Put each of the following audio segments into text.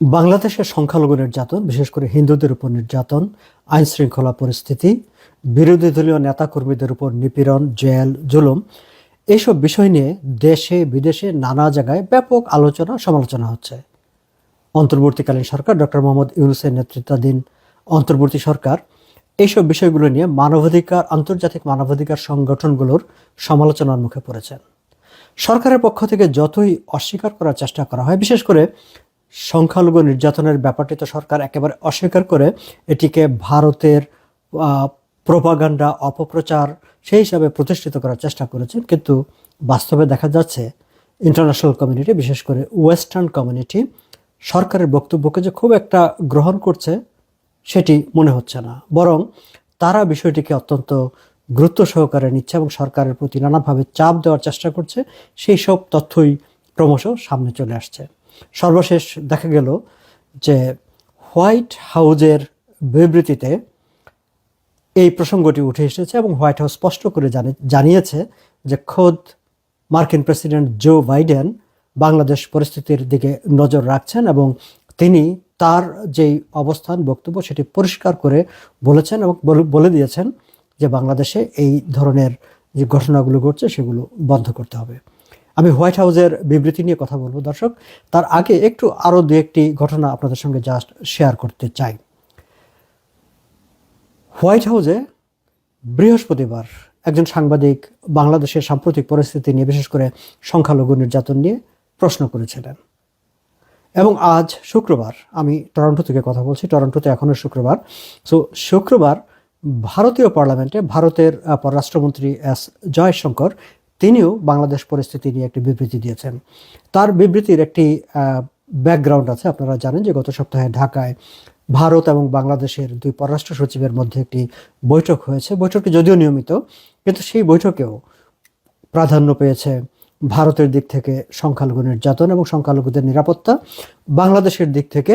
বাংলাদেশের সংখ্যালঘু নির্যাতন, বিশেষ করে হিন্দুদের উপর নির্যাতন আইন শৃঙ্খলা পরিস্থিতি, বিরোধী দলীয় নেতাকর্মীদের উপর নিপীড়ন, জেল, জুলুম এইসব বিষয় নিয়ে দেশে বিদেশে নানা জায়গায় ব্যাপক আলোচনা, সমালোচনা হচ্ছে। অন্তর্বর্তীকালীন সরকার ডক্টর মোহাম্মদ ইউনুসের নেতৃত্বাধীন অন্তর্বর্তী সরকার এইসব বিষয়গুলো নিয়ে মানবাধিকার, আন্তর্জাতিক মানবাধিকার সংগঠনগুলোর সমালোচনার মুখে পড়েছেন। সরকারের পক্ষ থেকে যতই অস্বীকার করার চেষ্টা করা হয়, বিশেষ করে সংখ্যালঘু নির্যাতনের ব্যাপারটি তো সরকার একেবারে অস্বীকার করে, এটিকে ভারতের প্রোপাগান্ডা, অপপ্রচার সেই হিসাবে প্রতিষ্ঠিত করার চেষ্টা করেছেন। কিন্তু বাস্তবে দেখা যাচ্ছে ইন্টারন্যাশনাল কমিউনিটি বিশেষ করে ওয়েস্টার্ন কমিউনিটি সরকারের বক্তব্যকে যে খুব একটা গ্রহণ করছে সেটি মনে হচ্ছে না। বরং তারা বিষয়টিকে অত্যন্ত গুরুত্ব সহকারে নিচ্ছে এবং সরকারের প্রতি নানাভাবে চাপ দেওয়ার চেষ্টা করছে। সেই সব তথ্যই ক্রমশ সামনে চলে আসছে। সর্বশেষ দেখা গেল যে হোয়াইট হাউজের বিবৃতিতে এই প্রসঙ্গটি উঠে এসেছে এবং হোয়াইট হাউস স্পষ্ট করে জানিয়েছে যে খোদ মার্কিন প্রেসিডেন্ট জো বাইডেন বাংলাদেশ পরিস্থিতির দিকে নজর রাখছেন এবং তিনি তার যেই অবস্থান বক্তব্য সেটি পরিষ্কার করে বলেছেন এবং বলে- দিয়েছেন যে বাংলাদেশে এই ধরনের যে ঘটনাগুলো ঘটছে সেগুলো বন্ধ করতে হবে। আমি হোয়াইট হাউসের বিবৃতি নিয়ে কথা বলব, দর্শক। তার আগে একটু আরও দু একটি ঘটনা আপনাদের সঙ্গে জাস্ট শেয়ার করতে চাই। হোয়াইট হাউসে বৃহস্পতিবার একজন সাংবাদিক বাংলাদেশের সাম্প্রতিক পরিস্থিতি নিয়ে, বিশেষ করে সংখ্যালঘু নির্যাতন নিয়ে প্রশ্ন করেছিলেন। এবং আজ শুক্রবার, আমি টরন্টো থেকে কথা বলছি, টরন্টোতে এখনও শুক্রবার। সো শুক্রবার ভারতীয় পার্লামেন্টে ভারতের পররাষ্ট্রমন্ত্রী এস জয়শঙ্কর তিনিও বাংলাদেশ পরিস্থিতি নিয়ে একটি বিবৃতি দিয়েছেন। তার বিবৃতির একটি ব্যাকগ্রাউন্ড আছে। আপনারা জানেন যে গত সপ্তাহে ঢাকায় ভারত এবং বাংলাদেশের দুই পররাষ্ট্র সচিবের মধ্যে একটি বৈঠক হয়েছে। বৈঠকটি যদিও নিয়মিত, কিন্তু সেই বৈঠকেও প্রাধান্য পেয়েছে ভারতের দিক থেকে সংখ্যালঘু নির্যাতন এবং সংখ্যালঘুদের নিরাপত্তা, বাংলাদেশের দিক থেকে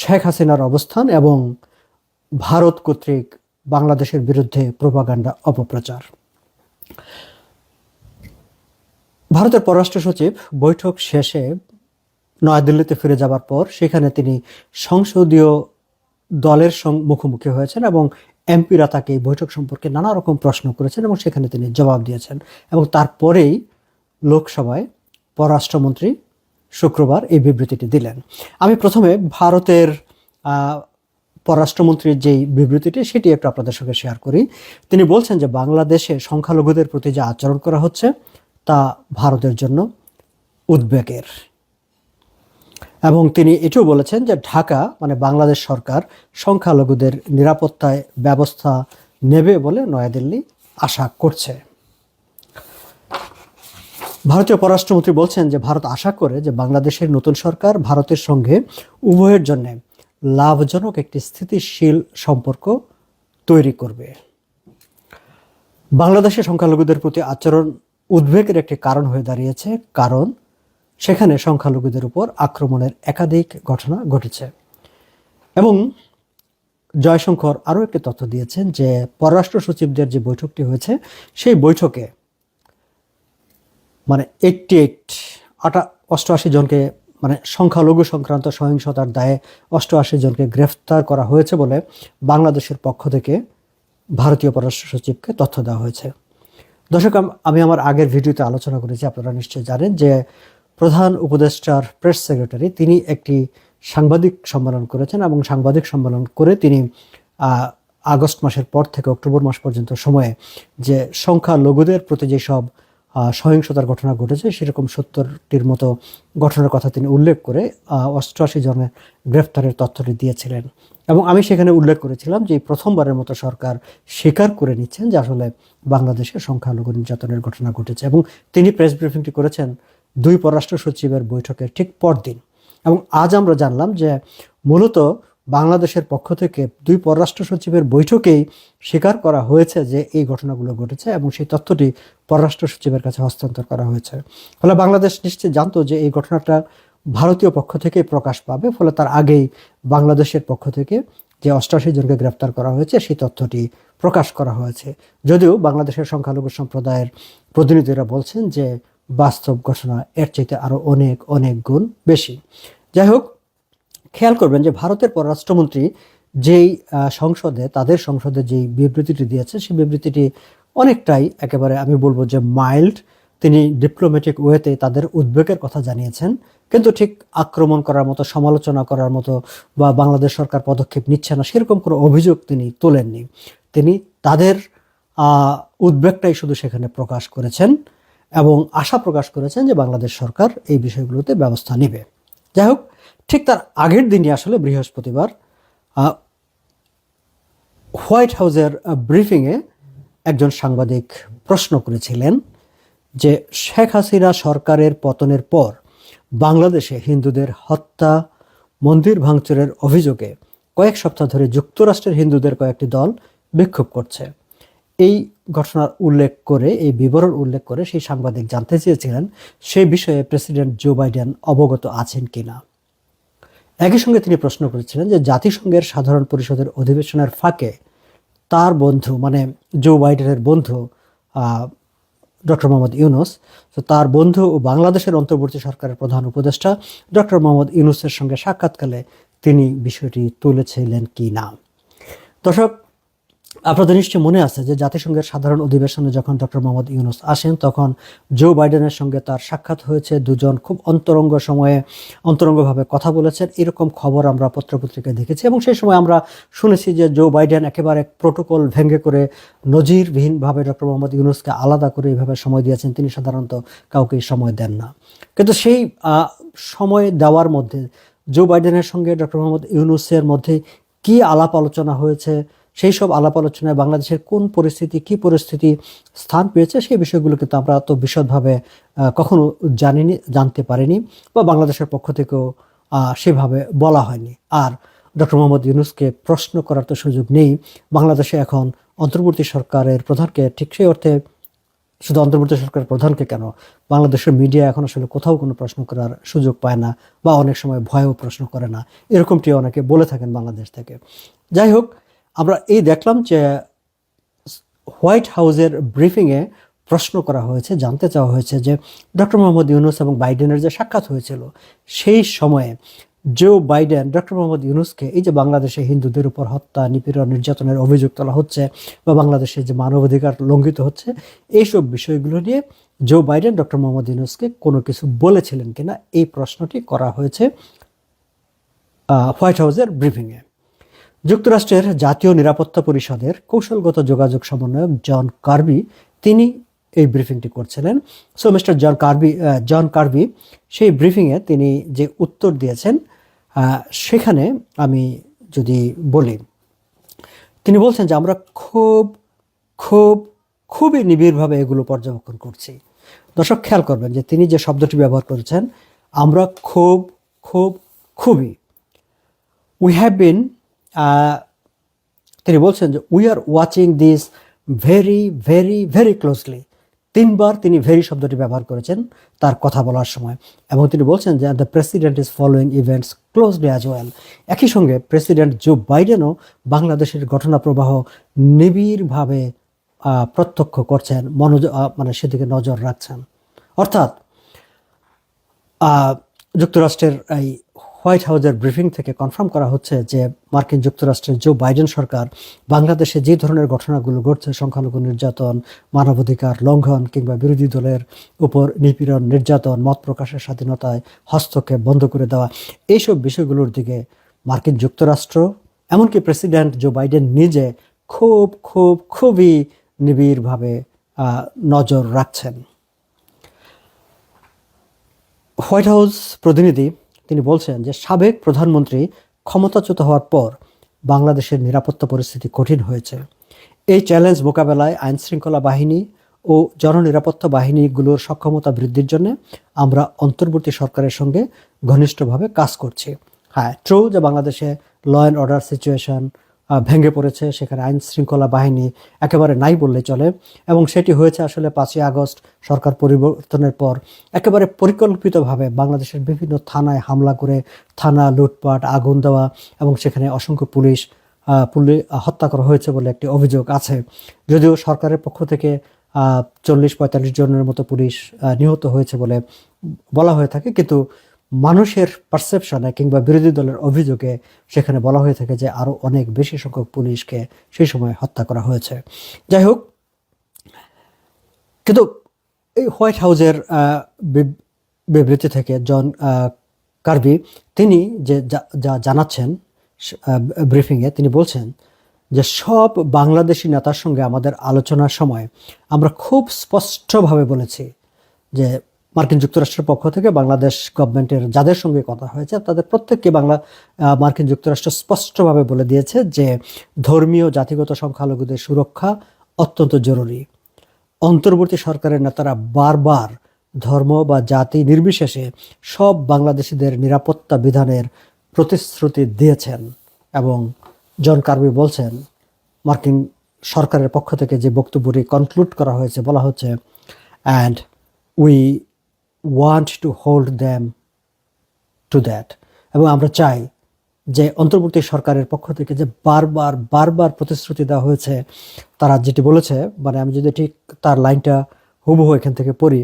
শেখ হাসিনার অবস্থান এবং ভারত কর্তৃক বাংলাদেশের বিরুদ্ধে প্রোপাগান্ডা অপপ্রচার। ভারতের পররাষ্ট্র সচিব, বৈঠক শেষে নয়াদিল্লিতে ফিরে যাবার পর সেখানে তিনি সংসদীয় দলের মুখোমুখি হয়েছেন এবং এমপিরা তাকে এই বৈঠক সম্পর্কে নানা রকম প্রশ্ন করেছেন এবং সেখানে তিনি জবাব দিয়েছেন। এবং তারপরেই লোকসভায় পররাষ্ট্রমন্ত্রী শুক্রবার এই বিবৃতিটি দিলেন। আমি প্রথমে ভারতের পররাষ্ট্রমন্ত্রীর যেই বিবৃতিটি, সেটি একটু আপনাদের সঙ্গে শেয়ার করি। তিনি বলছেন যে বাংলাদেশে সংখ্যালঘুদের প্রতি যে আচরণ করা হচ্ছে তা ভারতের জন্য উদ্বেগের। এবং তিনি এটিও বলেছেন যে ঢাকা মানে বাংলাদেশ সরকার সংখ্যালঘুদের নিরাপত্তায় ব্যবস্থা নেবে বলে নয়াদিল্লি আশা করছে। ভারতীয় পররাষ্ট্রমন্ত্রী বলছেন যে ভারত আশা করে যে বাংলাদেশের নতুন সরকার ভারতের সঙ্গে উভয়ের জন্য লাভজনক একটি স্থিতিশীল সম্পর্ক তৈরি করবে। বাংলাদেশের সংখ্যালঘুদের প্রতি আচরণ উদ্বেগের একটি কারণ হয়ে দাঁড়িয়েছে, কারণ সেখানে সংখ্যালঘুদের উপর আক্রমণের একাধিক ঘটনা ঘটেছে। এবং জয়শঙ্কর আরও একটি তথ্য দিয়েছেন যে পররাষ্ট্র সচিবদের যে বৈঠকটি হয়েছে, সেই বৈঠকে মানে এইটটি এইট আটা অষ্টআশি জনকে মানে সংখ্যালঘু সংক্রান্ত সহিংসতার দায়ে অষ্টআশি জনকে গ্রেফতার করা হয়েছে বলে বাংলাদেশের পক্ষ থেকে ভারতীয় পররাষ্ট্র সচিবকে তথ্য দেওয়া হয়েছে। দর্শক, আমি আমার আগের ভিডিওতে আলোচনা করেছি, আপনারা নিশ্চয়ই জানেন যে প্রধান উপদেষ্টার প্রেস সেক্রেটারি তিনি একটি সাংবাদিক সম্মেলন করেছেন এবং সাংবাদিক সম্মেলন করে তিনি আগস্ট মাসের পর থেকে অক্টোবর মাস পর্যন্ত সময়ে যে সংখ্যালঘুদের প্রতি যেসব সহিংসতার ঘটনা ঘটেছে, সেরকম সত্তরটির মতো ঘটনার কথা তিনি উল্লেখ করে অষ্টআশি জনের গ্রেফতারের তথ্যটি দিয়েছিলেন। এবং আমি সেখানে উল্লেখ করেছিলাম যে প্রথমবারের মতো সরকার স্বীকার করে নিচ্ছেন যে আসলে বাংলাদেশে সংখ্যালঘু নির্যাতনের ঘটনা ঘটেছে। এবং তিনি প্রেস ব্রিফিংটি করেছেন দুই পররাষ্ট্র সচিবের বৈঠকের ঠিক পরদিন। এবং আজ আমরা জানলাম যে মূলত বাংলাদেশের পক্ষ থেকে দুই পররাষ্ট্র সচিবের বৈঠকেই স্বীকার করা হয়েছে যে এই ঘটনাগুলো ঘটেছে এবং সেই তথ্যটি পররাষ্ট্র সচিবের কাছে হস্তান্তর করা হয়েছে। ফলে বাংলাদেশ নিশ্চয় জানতো যে এই ঘটনাটা ভারতীয় পক্ষ থেকে প্রকাশ পাবে, ফলে তার আগেই বাংলাদেশের পক্ষ থেকে যে অষ্টাশি জনকে গ্রেফতার করা হয়েছে, সেই তথ্যটি প্রকাশ করা হয়েছে। যদিও বাংলাদেশের সংখ্যালঘু সম্প্রদায়ের প্রতিনিধিরা বলছেন যে বাস্তব ঘটনা এর চাইতে আরও অনেক অনেক গুণ বেশি। যাই হোক খেয়াল করবেন যে ভারতের পররাষ্ট্রমন্ত্রী যেই সংসদে, তাদের সংসদে যেই বিবৃতিটি দিয়েছে সেই বিবৃতিটি অনেকটাই একেবারে আমি বলব যে মাইল্ড। তিনি ডিপ্লোম্যাটিক ওয়েতে তাদের উদ্বেগের কথা জানিয়েছেন, কিন্তু ঠিক আক্রমণ করার মতো, সমালোচনা করার মতো বা বাংলাদেশ সরকার পদক্ষেপ নিচ্ছে না, সেরকম কোনো অভিযোগ তিনি তোলেননি। তিনি তাদের উদ্বেগটাই শুধু সেখানে প্রকাশ করেছেন এবং আশা প্রকাশ করেছেন যে বাংলাদেশ সরকার এই বিষয়গুলোতে ব্যবস্থা নেবে। যাই হোক ঠিক তার আগের দিনই আসলে বৃহস্পতিবার হোয়াইট হাউসের ব্রিফিংয়ে একজন সাংবাদিক প্রশ্ন করেছিলেন যে শেখ হাসিনা সরকারের পতনের পর বাংলাদেশে হিন্দুদের হত্যা, মন্দির ভাঙচুরের অভিযোগে কয়েক সপ্তাহ ধরে যুক্তরাষ্ট্রের হিন্দুদের কয়েকটি দল বিক্ষোভ করছে। এই ঘটনার উল্লেখ করে, এই বিবরণ উল্লেখ করে সেই সাংবাদিক জানতে চেয়েছিলেন সেই বিষয়ে প্রেসিডেন্ট জো বাইডেন অবগত আছেন কিনা। একই সঙ্গে তিনি প্রশ্ন করেছিলেন যে জাতিসংঘের সাধারণ পরিষদের অধিবেশনের ফাঁকে তার বন্ধু মানে জো বাইডেনের বন্ধু ডক্টর মোহাম্মদ ইউনুস, তো তার বন্ধু ও বাংলাদেশের অন্তর্বর্তী সরকারের প্রধান উপদেষ্টা ডক্টর মোহাম্মদ ইউনুসের সঙ্গে সাক্ষাৎকালে তিনি বিষয়টি তুলেছিলেন কি না। দর্শক আপনাদের নিশ্চয়ই মনে আছে যে জাতিসংঘের সাধারণ অধিবেশনে যখন ডক্টর মোহাম্মদ ইউনুস আসেন, তখন জো বাইডেনের সঙ্গে তার সাক্ষাৎ হয়েছে। দুজন খুব অন্তরঙ্গ সময়ে অন্তরঙ্গভাবে কথা বলেছেন। এরকম খবর আমরা পত্রপত্রিকায় দেখেছি এবং সেই সময় আমরা শুনেছি যে জো বাইডেন একেবারে প্রোটোকল ভেঙে করে নজিরবিহীনভাবে ডক্টর মোহাম্মদ ইউনুসকে আলাদা করে এইভাবে সময় দিয়েছেন। তিনি সাধারণত কাউকে সময় দেন না। কিন্তু সেই সময় দেওয়ার মধ্যে জো বাইডেনের সঙ্গে ডক্টর মোহাম্মদ ইউনুসের মধ্যে কি আলাপ আলোচনা হয়েছে? সেই সব আলাপ আলোচনায় বাংলাদেশের কোন পরিস্থিতি, কি পরিস্থিতি স্থান পেয়েছে সেই বিষয়গুলো কিন্তু আমরা তো বিশদভাবে কখনো জানিনি, জানতে পারিনি বা বাংলাদেশের পক্ষ থেকেও সেভাবে বলা হয়নি। আর ডক্টর মোহাম্মদ ইউনুসকে প্রশ্ন করার তো সুযোগ নেই। বাংলাদেশে এখন অন্তর্বর্তী সরকারের প্রধানকে ঠিক সেই অর্থে, শুধু অন্তর্বর্তী সরকারের প্রধানকে কেন? বাংলাদেশের মিডিয়া এখন আসলে কোথাও কোনো প্রশ্ন করার সুযোগ পায় না বা অনেক সময় ভয়েও প্রশ্ন করে না। এরকমটি অনেকে বলে থাকেন বাংলাদেশ থেকে। যাই হোক আমরা এই দেখলাম যে হোয়াইট হাউসের ব্রিফিংয়ে প্রশ্ন করা হয়েছে, জানতে চাওয়া হয়েছে যে ডক্টর মোহাম্মদ ইউনুস এবং বাইডেনের যে সাক্ষাৎ হয়েছিল, সেই সময়ে জো বাইডেন, ডক্টর মোহাম্মদ ইউনুসকে এই যে বাংলাদেশে হিন্দুদের উপর হত্যা, নিপীড়ন, নির্যাতনের অভিযোগ তোলা হচ্ছে বা বাংলাদেশে যে মানবাধিকার লঙ্ঘিত হচ্ছে, এইসব বিষয়গুলো নিয়ে জো বাইডেন, ডক্টর মোহাম্মদ ইউনুসকে কোনো কিছু বলেছিলেন কিনা? এই প্রশ্নটি করা হয়েছে হোয়াইট হাউসের ব্রিফিংয়ে। যুক্তরাষ্ট্রের জাতীয় নিরাপত্তা পরিষদের কৌশলগত যোগাযোগ সমন্বয়ক জন কার্বি, তিনি এই ব্রিফিংটি করছিলেন। So mister John Kirby John Kirby সেই ব্রিফিংয়ে তিনি যে উত্তর দিয়েছেন সেখানে আমি যদি বলি, তিনি বলছেন যে আমরা খুব খুব, খুবই নিবিড়ভাবে এগুলো পর্যবেক্ষণ করছি। দর্শক, খেয়াল করবেন যে তিনি যে শব্দটি ব্যবহার করেছেন, আমরা খুব খুব, খুবই উই হ্যাভ বিন তিনি বলছেন যে we are watching this very very very closely তিনবার তিনি ভেরি শব্দটি ব্যবহার করেছেন তার কথা বলার সময়। এবং তিনি বলছেন যে the president is following events closely as well একই সঙ্গে প্রেসিডেন্ট জো বাইডেনও বাংলাদেশের ঘটনা প্রবাহ নিবিড়ভাবে প্রত্যক্ষ করছেন আহ, মানে সেদিকে নজর রাখছেন। অর্থাৎ যুক্তরাষ্ট্রের এই হোয়াইট হাউসের ব্রিফিং থেকে কনফার্ম করা হচ্ছে যে মার্কিন যুক্তরাষ্ট্রের জো বাইডেন সরকার বাংলাদেশে যে ধরনের ঘটনাগুলো ঘটছে, সংখ্যালঘু নির্যাতন, মানবাধিকার লঙ্ঘন কিংবা বিরোধী দলের উপর নিপীড়ন, নির্যাতন, মত প্রকাশের স্বাধীনতায় হস্তক্ষেপ বন্ধ করে দেওয়া, এইসব বিষয়গুলোর দিকে মার্কিন যুক্তরাষ্ট্র, এমনকি প্রেসিডেন্ট জো বাইডেন নিজে খুব খুব, খুবই নিবিড়ভাবে নজর রাখছেন। হোয়াইট হাউস প্রতিনিধি তিনি বলছেন যে সাবেক প্রধানমন্ত্রী ক্ষমতাচ্যুত হওয়ার পর বাংলাদেশের নিরাপত্তা পরিস্থিতি কঠিন হয়েছে। এই চ্যালেঞ্জ মোকাবেলায় আইন শৃঙ্খলা বাহিনী ও জননিরাপত্তা বাহিনীগুলোর সক্ষমতা বৃদ্ধির জন্য আমরা অন্তর্বর্তী সরকারের সঙ্গে ঘনিষ্ঠভাবে কাজ করছি। হ্যাঁ ট্রু যে বাংলাদেশে ল অ্যান্ড অর্ডার সিচুয়েশন ভেঙে পড়েছে। সেখানে আইন শৃঙ্খলা বাহিনী একেবারে নাই বললে চলে এবং সেটি হয়েছে আসলে পাঁচই আগস্ট সরকার পরিবর্তনের পর। একেবারে পরিকল্পিতভাবে বাংলাদেশের বিভিন্ন থানায় হামলা করে থানা লুটপাট, আগুন দেওয়া এবং সেখানে অসংখ্য পুলিশ পুলিশ হত্যা করা হয়েছে বলে একটি অভিযোগ আছে। যদিও সরকারের পক্ষ থেকে চল্লিশ পঁয়তাল্লিশ জনের মতো পুলিশ নিহত হয়েছে বলে বলা হয়ে থাকে। কিন্তু মানুষের পারসেপশনে কিংবা বিরোধী দলের অভিযোগে সেখানে বলা হয়ে থাকে যে আরও অনেক বেশি সংখ্যক পুলিশকে সেই সময় হত্যা করা হয়েছে। যাই হোক, কিন্তু এই হোয়াইট হাউজের বিবৃতি থেকে জন কার্বি, তিনি যা- যা জানাচ্ছেন ব্রিফিংয়ে তিনি বলছেন যে সব বাংলাদেশি নেতার সঙ্গে আমাদের আলোচনার সময় আমরা খুব স্পষ্টভাবে বলেছি যে মার্কিন যুক্তরাষ্ট্রের পক্ষ থেকে বাংলাদেশ গভর্নমেন্টের যাদের সঙ্গে কথা হয়েছে, তাদের প্রত্যেককে বাংলা মার্কিন যুক্তরাষ্ট্র স্পষ্টভাবে বলে দিয়েছে যে ধর্মীয় জাতিগত সংখ্যালঘুদের সুরক্ষা অত্যন্ত জরুরি। অন্তর্বর্তী সরকারের নেতারা বারবার ধর্ম বা জাতি নির্বিশেষে সব বাংলাদেশিদের নিরাপত্তা বিধানের প্রতিশ্রুতি দিয়েছেন এবং জন কার্বি বলছেন, মার্কিন সরকারের পক্ষ থেকে যে বক্তব্যটি কনক্লুড করা হয়েছে বলা হচ্ছে, and we want to hold them to that এবং আমরা চাই যে অন্তর্বর্তী সরকারের পক্ষ থেকে যে বারবার বারবার প্রতিশ্রুতি দেওয়া হয়েছে, তারা যেটি বলেছে মানে আমি যদি ঠিক তার লাইনটা হুবহু এখান থেকে পড়ি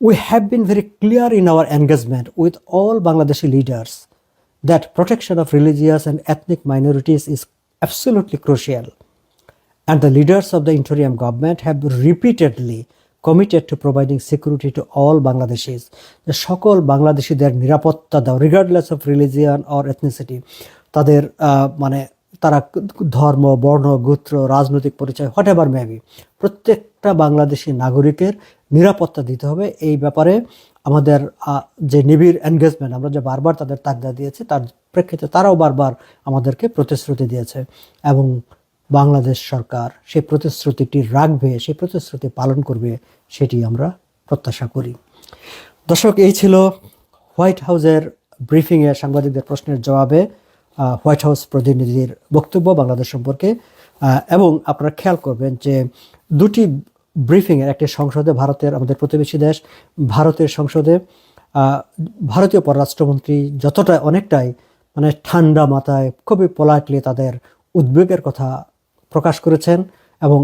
we have been very clear in our engagement with all Bangladeshi leaders that protection of religious and ethnic minorities is absolutely crucial and the leaders of the interim government have repeatedly committed to providing security to all Bangladeshis. যে সকল বাংলাদেশিদের নিরাপত্তা দাও regardless of religion or ethnicity তাদের মানে তারা ধর্ম, বর্ণ, গোত্র, রাজনৈতিক পরিচয় হোয়াট এভার মেবি প্রত্যেকটা বাংলাদেশি নাগরিকের নিরাপত্তা দিতে হবে এই ব্যাপারে আমাদের যে নিবিড় এনগেজমেন্ট আমরা যে বারবার তাদের তাগদা দিয়েছি, তার প্রেক্ষিতে তারাও বারবার আমাদেরকে প্রতিশ্রুতি দিয়েছে এবং বাংলাদেশ সরকার সেই প্রতিশ্রুতিটি রাখবে সেই প্রতিশ্রুতি পালন করবে, সেটি আমরা প্রত্যাশা করি। দর্শক, এই ছিল হোয়াইট হাউসের ব্রিফিংয়ে সাংবাদিকদের প্রশ্নের জবাবে হোয়াইট হাউস প্রতিনিধির বক্তব্য বাংলাদেশ সম্পর্কে। এবং আপনারা খেয়াল করবেন যে দুটি ব্রিফিংয়ের, একটি সংসদে ভারতের আমাদের প্রতিবেশী দেশ, ভারতের সংসদে ভারতীয় পররাষ্ট্রমন্ত্রী যতটা অনেকটাই মানে ঠান্ডা মাথায়, খুবই পোলাইটলি তাদের উদ্বেগের কথা প্রকাশ করেছেন এবং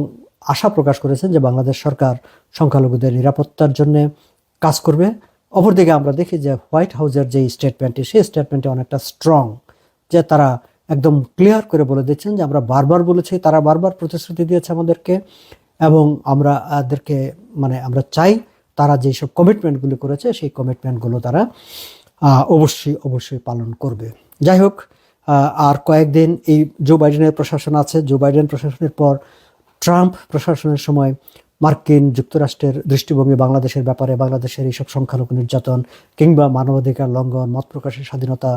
আশা প্রকাশ করেছেন যে বাংলাদেশ সরকার সংখ্যালঘুদের নিরাপত্তার জন্য কাজ করবে। অপরদিকে আমরা দেখি যে হোয়াইট হাউসের যে স্টেটমেন্টটি সেই স্টেটমেন্টটি অনেকটা স্ট্রং যে তারা একদম ক্লিয়ার করে বলে দিচ্ছেন যে আমরা বারবার বলেছি, তারা বারবার প্রতিশ্রুতি দিয়েছে আমাদেরকে এবং আমরা তাদেরকে মানে আমরা চাই তারা যেসব কমিটমেন্টগুলি করেছে, সেই কমিটমেন্টগুলো তারা অবশ্যই অবশ্যই পালন করবে। যাই হোক আর কয়েকদিন এই জো বাইডেনের প্রশাসন আছে। জো বাইডেন প্রশাসনের পর ট্রাম্প প্রশাসনের সময় মার্কিন যুক্তরাষ্ট্রের দৃষ্টিভঙ্গি, বাংলাদেশের ব্যাপারে, বাংলাদেশের এইসব সংখ্যালঘু নির্যাতন কিংবা মানবাধিকার লঙ্ঘন, মত প্রকাশের স্বাধীনতা,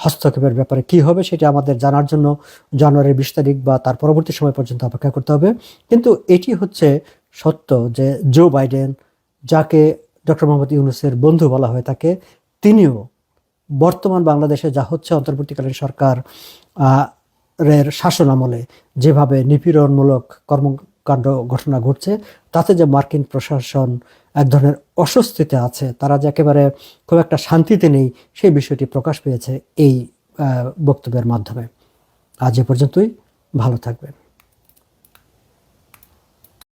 হস্তক্ষেপের ব্যাপারে কি হবে সেটা আমাদের জানার জন্য জানুয়ারির বিশ তারিখ বা তার পরবর্তী সময় পর্যন্ত অপেক্ষা করতে হবে। কিন্তু এটি হচ্ছে সত্য যে জো বাইডেন যাকে ডক্টর মোহাম্মদ ইউনুসের বন্ধু বলা হয়ে থাকে তিনিও বর্তমান বাংলাদেশে যা হচ্ছে অন্তর্বর্তীকালীন সরকার এর শাসন আমলে যেভাবে নিপীড়নমূলক কর্মকাণ্ড ঘটনা ঘটছে, তাতে যে মার্কিন প্রশাসন এক ধরনের অস্বস্তিতে আছে, তারা যে একেবারে খুব একটা শান্তিতে নেই, সেই বিষয়টি প্রকাশ পেয়েছে এই বক্তব্যের মাধ্যমে। আজ এ পর্যন্তই, ভালো থাকবেন।